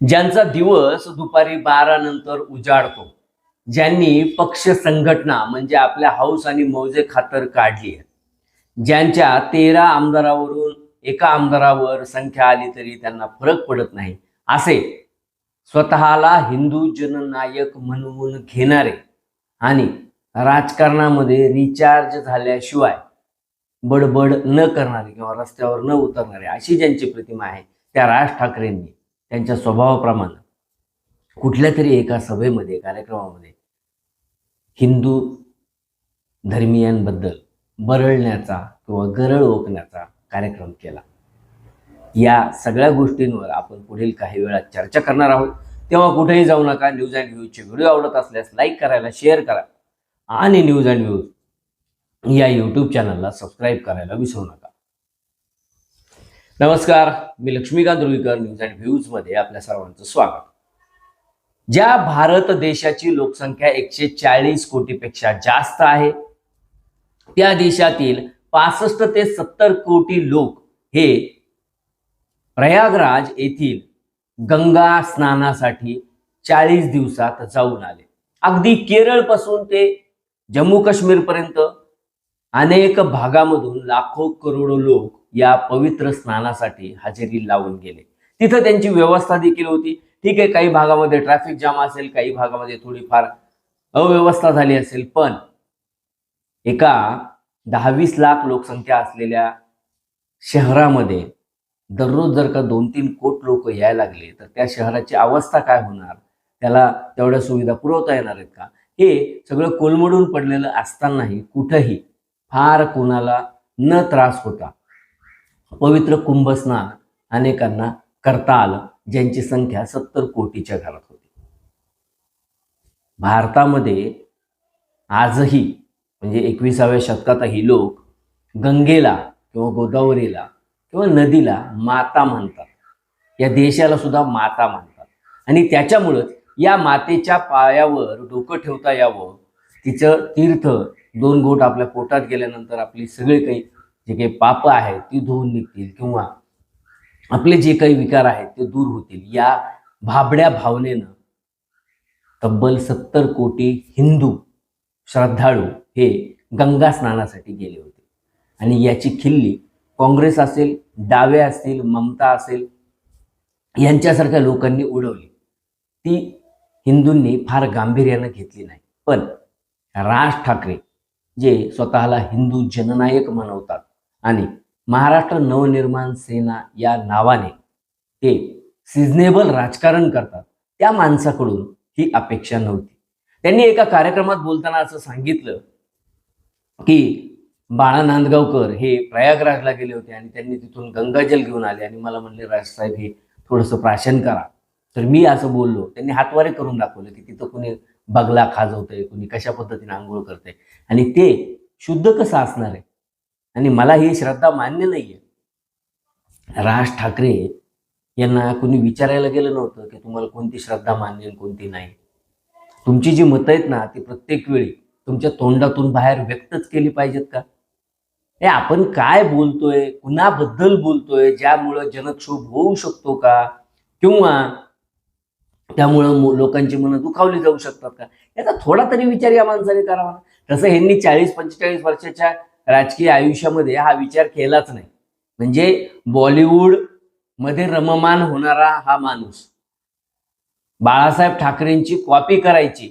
ज्यांचा दिवस दुपारी बारा नंतर उजाडतो ज्यांनी पक्ष संघटना म्हणजे आपल्या हौस आणि मौजे खातर काढली आहे. ज्यांच्या तेरा आमदारावरून एका आमदारावर संख्या आली तरी त्यांना फरक पडत नाही असे स्वतःला हिंदू जननायक म्हणून घेणारे आणि राजकारणामध्ये रिचार्ज झाल्याशिवाय बडबड न करणारे किंवा रस्त्यावर न उतरणारे अशी ज्यांची प्रतिमा आहे त्या राज ठाकरेंनी त्यांच्या स्वभावाप्रमाणे. कुठल्या तरी एका सभेमध्ये कार्यक्रमामध्ये हिंदू धर्मियांबद्दल बरळण्याचा किंवा गरळ ओकण्याचा कार्यक्रम केला. या सगळ्या गोष्टींवर आपण पुढील काही वेळात चर्चा करणार आहोत. तेव्हा कुठेही जाऊ नका. न्यूज अँड व्ह्यूजचे व्हिडिओ आवडत असल्यास लाईक करायला शेअर करा. आणि न्यूज अँड व्ह्यूज या यूट्यूब चॅनलला सबस्क्राईब करायला विसरू नका. नमस्कार मी लक्ष्मीकांत रुईकर न्यूज अँड व्ह्यूजमध्ये आपल्या सर्वांचं स्वागत. ज्या भारत देशाची लोकसंख्या एकशे चाळीस कोटीपेक्षा जास्त आहे त्या देशातील पासष्ट ते सत्तर कोटी लोक हे प्रयागराज येथील गंगा स्नानासाठी चाळीस दिवसात जाऊन आले. अगदी केरळपासून ते जम्मू काश्मीर पर्यंत अनेक भागामधून लाखो करोडो लोक या पवित्र स्नानासाठी हजेरी लावून गेले. तिथं त्यांची व्यवस्था देखील होती. ठीक आहे काही भागामध्ये ट्रॅफिक जाम असेल काही भागामध्ये थोडीफार अव्यवस्था झाली असेल पण एका दहावीस लाख लोकसंख्या असलेल्या शहरामध्ये दररोज जर का दोन तीन कोट लोक यायला लागले तर त्या शहराची अवस्था काय होणार? त्याला तेवढ्या सुविधा पुरवता येणार आहेत का? हे सगळं कोलमडून पडलेलं असतानाही कुठंही फार कोणाला न त्रास होता. पवित्र कुंभस्नान अनेकांना करता आलं ज्यांची संख्या सत्तर कोटीच्या घरात होती. भारतामध्ये आजही म्हणजे एकविसाव्या शतकातही लोक गंगेला किंवा गोदावरीला किंवा नदीला माता म्हणतात या देशाला सुद्धा माता म्हणतात आणि त्याच्यामुळंच या मातेच्या पायावर डोकं ठेवता यावं तिचं तीर्थ दोन गोट आपल्या पोटात गेल्यानंतर आपली सगळी काही जे काही पाप आहेत ती धुवून निघतील किंवा आपले जे काही विकार आहेत ते दूर होतील. या भाबड्या भावनेनं तब्बल सत्तर कोटी हिंदू श्रद्धाळू हे गंगा स्नानासाठी गेले होते. आणि याची खिल्ली काँग्रेस असेल डावे असतील ममता असेल यांच्यासारख्या लोकांनी उडवली. ती हिंदूंनी फार गांभीर्यानं घेतली नाही. पण राज ठाकरे जे स्वतःला हिंदू जननायक म्हणवतात आणि महाराष्ट्र नवनिर्माण सेना या नावाने ते सिजनेबल राजकारण करतात. त्या माणसाकडून ही अपेक्षा नव्हती. त्यांनी एका कार्यक्रमात बोलताना असं सांगितलं की बाळा नांदगावकर हे प्रयागराजला गेले होते आणि त्यांनी तिथून गंगाजल घेऊन आले आणि मला म्हणले राजसाहेब हे थोडंसं प्राशन करा. तर मी असं बोललो. त्यांनी हातवारे करून दाखवलं की तिथं कुणी बगला खाजवतंय कुणी कशा पद्धतीने आंघोळ करतंय. आणि ते शुद्ध कसं असणार आहे? आणि मला ही श्रद्धा मान्य नाहीये. राज ठाकरे यांना कोणी विचारायला गेलं नव्हतं की तुम्हाला कोणती श्रद्धा मान्य आणि कोणती नाही. तुमची जी मतं आहेत ना ती प्रत्येक वेळी तुमच्या तोंडातून बाहेर व्यक्तच केली पाहिजेत का? हे आपण काय बोलतोय कुणाबद्दल बोलतोय ज्यामुळं जनक्षोभ होऊ शकतो का? किंवा त्यामुळं लोकांची मनं दुखावली जाऊ शकतात का? याचा थोडा तरी विचार या माणसाने करावा. तसं ह्यांनी चाळीस पंचेचाळीस वर्षाच्या राजकीय आयुष्यामध्ये हा विचार केलाच नाही. म्हणजे बॉलिवूडमध्ये रममान होणारा हा माणूस. बाळासाहेब ठाकरेंची कॉपी करायची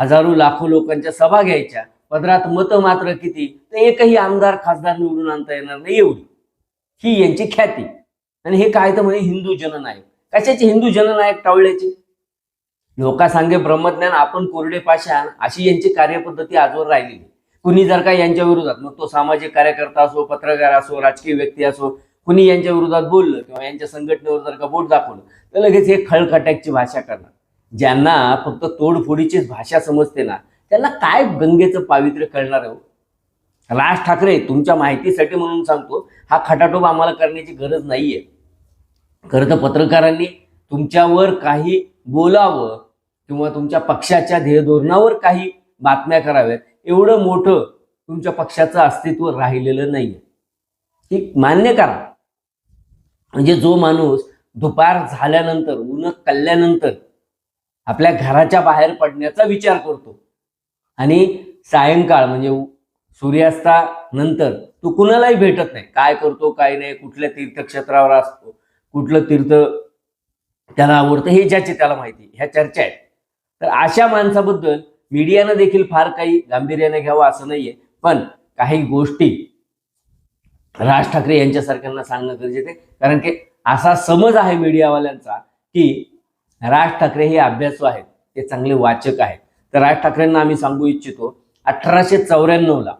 हजारो लाखो लोकांच्या सभा घ्यायच्या पदरात मतं मात्र किती तर एकही आमदार खासदार निवडून आणता येणार नाही एवढी. ही यांची ख्याती. आणि हे काय तर म्हणे हिंदू जननायक. कशाचे हिंदू जननायक टावळ्याचे? लोका सांगे ब्रह्मज्ञान आपण कोरडे पाषाण अशी यांची कार्यपद्धती आजवर राहिलेली. कुणी जर का यांच्या विरोधात मग तो सामाजिक कार्यकर्ता असो पत्रकार असो राजकीय व्यक्ती असो कुणी यांच्या विरोधात बोललं किंवा यांच्या संघटनेवर जर का बोट दाखवलं तर लगेच हे खळखट्याची भाषा करणार. ज्यांना फक्त तोडफोडीचीच भाषा समजते ना त्यांना काय गंगेचं पावित्र्य कळणार आहे हो? राज ठाकरे तुमच्या माहितीसाठी म्हणून सांगतो हा खटाटोप आम्हाला करण्याची गरज नाहीये. खरं तर पत्रकारांनी तुमच्यावर काही बोलावं किंवा तुमच्या पक्षाच्या ध्येयधोरणावर काही बातम्या कराव्यात एवढं मोठं तुमच्या पक्षाचं अस्तित्व राहिलेलं नाहीये. ती मान्य करा. म्हणजे जो माणूस दुपार झाल्यानंतर ऊन कल्ल्यानंतर आपल्या घराच्या बाहेर पडण्याचा विचार करतो. आणि सायंकाळ म्हणजे सूर्यास्ता सूर्यास्तानंतर तो कुणालाही भेटत नाही. काय करतो काय नाही कुठल्या तीर्थक्षेत्रावर असतो कुठलं तीर्थ त्याला आवडतं हे ज्याचे त्याला माहिती ह्या चर्चा आहेत. तर अशा माणसाबद्दल मीडियानं देखील फार काही गांभीर्याने घ्यावं असं नाहीये. पण काही गोष्टी राज ठाकरे यांच्यासारख्यांना सांगणं गरजेचं आहे. कारण की असा समज आहे मीडियावाल्यांचा की राज ठाकरे हे अभ्यासू आहेत. ते चांगले वाचक आहेत. तर राज ठाकरेंना आम्ही सांगू इच्छितो अठराशे चौऱ्याण्णवला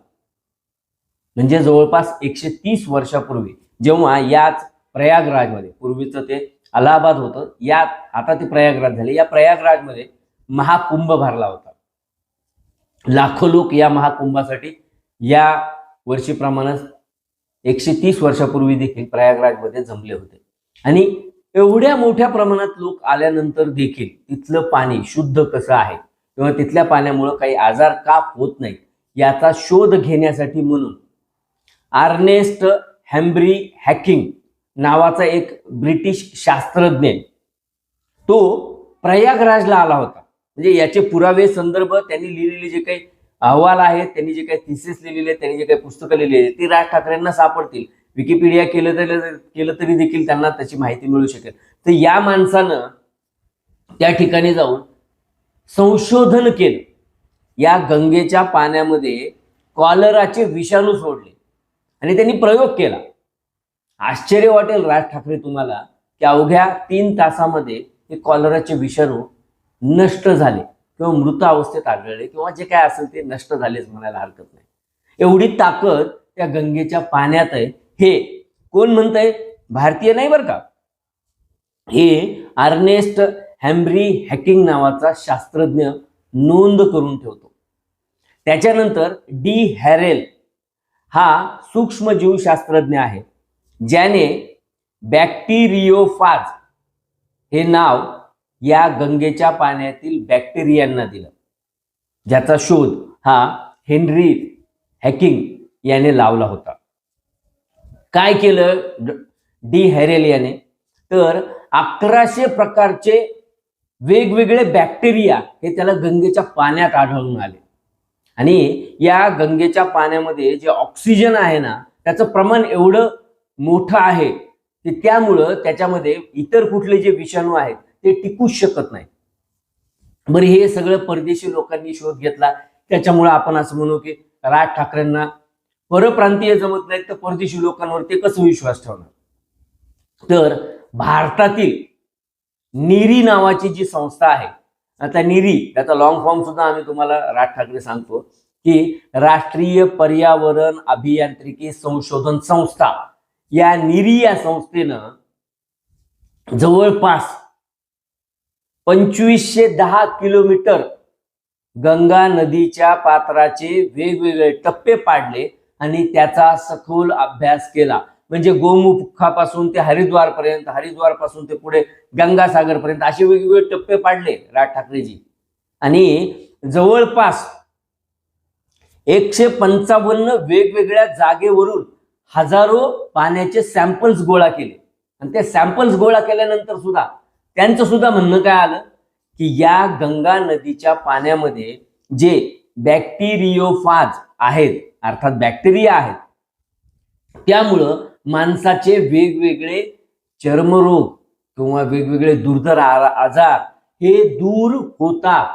म्हणजे जवळपास एकशे तीस वर्षापूर्वी जेव्हा याच प्रयागराजमध्ये पूर्वीचं ते अलाहाबाद होतं यात आता ते प्रयागराज झाले. या प्रयागराजमध्ये महाकुंभ भरला होता. लाखो लोक या महाकुंभासाठी या वर्षीप्रमाणे एकशे तीस वर्षापूर्वी देखील प्रयागराजमध्ये जमले होते. आणि एवढ्या मोठ्या प्रमाणात लोक आल्यानंतर देखील तिथलं पाणी शुद्ध कसं आहे? किंवा तिथल्या पाण्यामुळं काही आजार का होत नाहीत? याचा शोध घेण्यासाठी म्हणून आर्नेस्ट हॅम्ब्री हॅकिंग नावाचा एक ब्रिटिश शास्त्रज्ञ तो प्रयागराजला आला होता. म्हणजे याचे पुरावे संदर्भ त्यांनी लिहिलेले जे काही अहवाल आहेत त्यांनी जे काही थिसेस लिहिलेले आहेत त्यांनी जे काही पुस्तकं लिहिलेली आहेत ती राज ठाकरेंना सापडतील. विकिपीडिया केलं तरी केलं तरी देखील त्यांना त्याची माहिती मिळू शकेल. तर या माणसानं त्या ठिकाणी जाऊन संशोधन केलं. या गंगेच्या पाण्यामध्ये कॉलराचे विषाणू सोडले. आणि त्यांनी प्रयोग केला. आश्चर्य वाटेल राज ठाकरे तुम्हाला की अवघ्या तीन तासामध्ये हे कॉलराचे विषाणू नष्ट झाले किंवा मृत अवस्थेत आढळले किंवा जे काय असेल ते नष्ट झालेच म्हणायला हरकत नाही. एवढी ताकद त्या गंगेच्या पाण्यात आहे. हे कोण म्हणतंय? भारतीय नाही बरं का? हे आर्नेस्ट हॅम्ब्री हॅकिंग नावाचा शास्त्रज्ञ नोंद करून ठेवतो. त्याच्यानंतर डी हॅरेल हा सूक्ष्मजीवशास्त्रज्ञ आहे. ज्याने बॅक्टेरियोफाज हे नाव या गंगेच्या पाण्यातील बॅक्टेरियांना दिलं. ज्याचा शोध हा हेनरी हॅकिंग याने लावला होता. काय केलं? डी हॅरेल याने. तर अकराशे प्रकारचे वेगवेगळे बॅक्टेरिया हे त्याला गंगेच्या पाण्यात आढळून आले. आणि या गंगेच्या पाण्यामध्ये जे ऑक्सिजन आहे ना त्याचं प्रमाण एवढं मोठं आहे की त्यामुळं त्याच्यामध्ये इतर कुठले जे विषाणू आहेत ते टिकूच शकत नाही. बरं हे सगळं परदेशी लोकांनी शोध घेतला. त्याच्यामुळे आपण असं म्हणू की राज ठाकरेंना परप्रांतीय जमत नाहीत तर परदेशी लोकांवर ते कसं विश्वास ठेवणार? तर भारतातील निरी नावाची जी संस्था आहे आता निरी त्याचा लॉंग फॉर्म सुद्धा आम्ही तुम्हाला राज ठाकरे सांगतो की राष्ट्रीय पर्यावरण अभियांत्रिकी संशोधन संस्था या निरी या संस्थेनं जवळपास पंचवीसशे दहा किलोमीटर गंगा नदीच्या पात्राचे वेगवेगळे टप्पे पाडले आणि त्याचा सखोल अभ्यास केला. म्हणजे गोमुखापासून ते हरिद्वार पर्यंत हरिद्वारपासून ते पुढे गंगासागरपर्यंत असे वेगवेगळे टप्पे पाडले राज ठाकरेजी. आणि जवळपास एकशे पंचावन्न वेगवेगळ्या जागेवरून हजारो पाण्याचे सॅम्पल्स गोळा केले. आणि ते सॅम्पल्स गोळा केल्यानंतर सुद्धा त्यांचं सुद्धा म्हणणं काय आलं? की या गंगा नदीच्या पाण्यामध्ये जे बॅक्टेरियोफाज आहेत अर्थात बॅक्टेरिया आहेत त्यामुळं माणसाचे वेगवेगळे चर्मरोग किंवा वेगवेगळे दुर्धर आजार हे दूर होतात.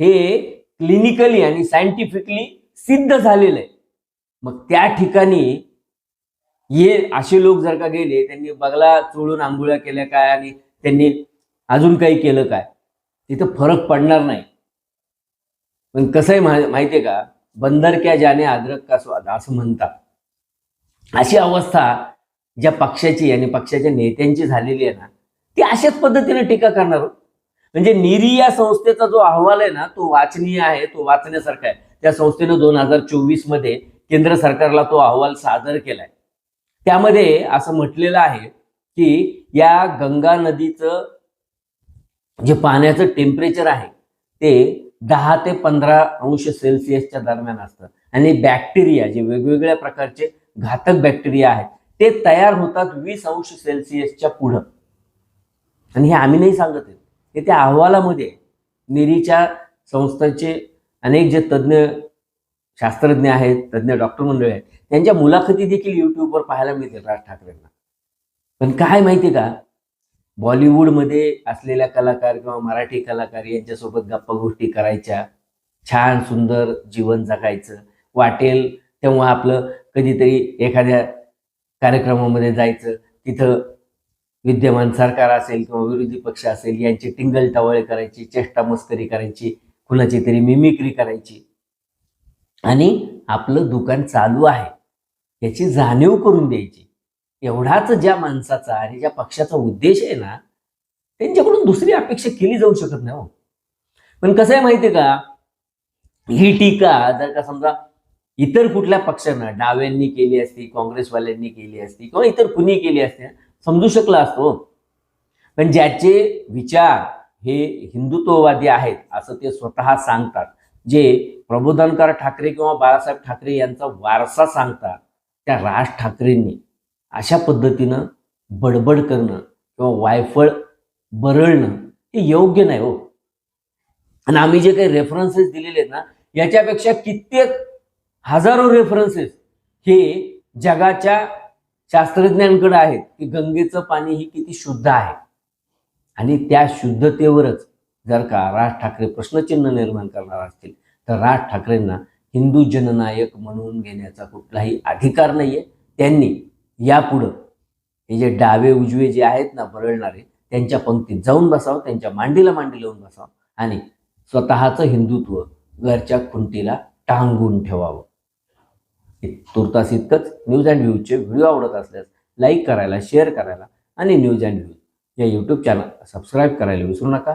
हे क्लिनिकली आणि सायंटिफिकली सिद्ध झालेलं आहे. मग त्या ठिकाणी हे असे लोक जर का गेले त्यांनी बगला चोळून आंघोळ्या केल्या काय आणि त्यांनी अजून काही केलं काय? तिथं फरक पडणार नाही. पण कसं आहे माहितीये का? बंदर क्या जाने अद्रक का स्वाद असं म्हणतात. अशी अवस्था ज्या पक्षाची आणि पक्षाच्या नेत्यांची झालेली आहे ना ती अशाच पद्धतीने टीका करणार. म्हणजे निरी या संस्थेचा जो अहवाल आहे ना तो वाचनीय आहे तो वाचण्यासारखा आहे. त्या संस्थेनं दोन हजार चोवीसमध्ये केंद्र सरकारला तो अहवाल सादर केलाय. त्यामध्ये असं म्हटलेलं आहे की या गंगा नदीचं जे पाण्याचं टेम्परेचर आहे ते दहा ते पंधरा अंश सेल्सिअसच्या दरम्यान असतं. आणि बॅक्टेरिया जे वेगवेगळ्या प्रकारचे घातक बॅक्टेरिया आहेत ते तयार होतात वीस अंश सेल्सिअसच्या पुढं. आणि हे आम्ही नाही सांगत आहे. हे त्या अहवालामध्ये निरीच्या संस्थेचे अनेक जे तज्ज्ञ शास्त्रज्ञ आहेत तज्ज्ञ डॉक्टर मंडळी आहेत त्यांच्या मुलाखती देखील युट्यूबवर पाहायला मिळतील राज ठाकरेंना. पण काय माहिती का? बॉलिवूडमध्ये असलेल्या कलाकार किंवा मराठी कलाकार यांच्यासोबत गप्पा गोष्टी करायच्या छान सुंदर जीवन जगायचं वाटेल तेव्हा आपलं कधीतरी एखाद्या कार्यक्रमामध्ये जायचं तिथं विद्यमान सरकार असेल किंवा विरोधी पक्ष असेल यांची टिंगल टवळे करायची चेष्टा मस्करी करायची कुणाची तरी मिमिक्री करायची. आणि आपलं दुकान चालू आहे याची जाणीव करून द्यायची. एवढाच ज्या माणसाचा आणि ज्या पक्षाचा उद्देश आहे ना त्यांच्याकडून दुसरी अपेक्षा केली जाऊ शकत नाही हो. पण कसं आहे माहितीये का? ही टीका जर का समजा इतर कुठल्या पक्षानं डाव्यांनी केली असती काँग्रेसवाल्यांनी केली असती किंवा इतर कुणी केली असती समजू शकला असतो. पण ज्याचे विचार हे हिंदुत्ववादी आहेत असं ते स्वतः सांगतात. जे प्रबोधनकार ठाकरे किंवा बाळासाहेब ठाकरे यांचा वारसा सांगतात त्या राज ठाकरेंनी. अशा पद्धतीनं बडबड करणं किंवा वायफळ बरळणं हे योग्य नाही हो. आणि आम्ही जे काही रेफरन्सेस दिलेले आहेत ना याच्यापेक्षा कित्येक हजारो रेफरन्सेस हे जगाच्या शास्त्रज्ञांकडे आहेत की गंगेचं पाणी ही किती शुद्ध आहे. आणि त्या शुद्धतेवरच जर का राज ठाकरे प्रश्नचिन्ह निर्माण करणार असतील तर राज ठाकरेंना हिंदू जननायक म्हणून घेण्याचा कुठलाही अधिकार नाहीये. त्यांनी यापुढं हे जे डावे उजवे जे आहेत ना बरळणारे त्यांच्या पंक्तीत जाऊन बसावं त्यांच्या मांडीला मांडी लावून बसावं आणि स्वतःचं हिंदुत्व घरच्या खुंटीला टांगून ठेवावं. तुर्तास इतकंच न्यूज अँड व्ह्यूजचे व्हिडिओ आवडत असल्यास लाईक करायला शेअर करायला आणि न्यूज अँड व्ह्यूज या यूट्यूब चॅनल सबस्क्राईब करायला विसरू नका.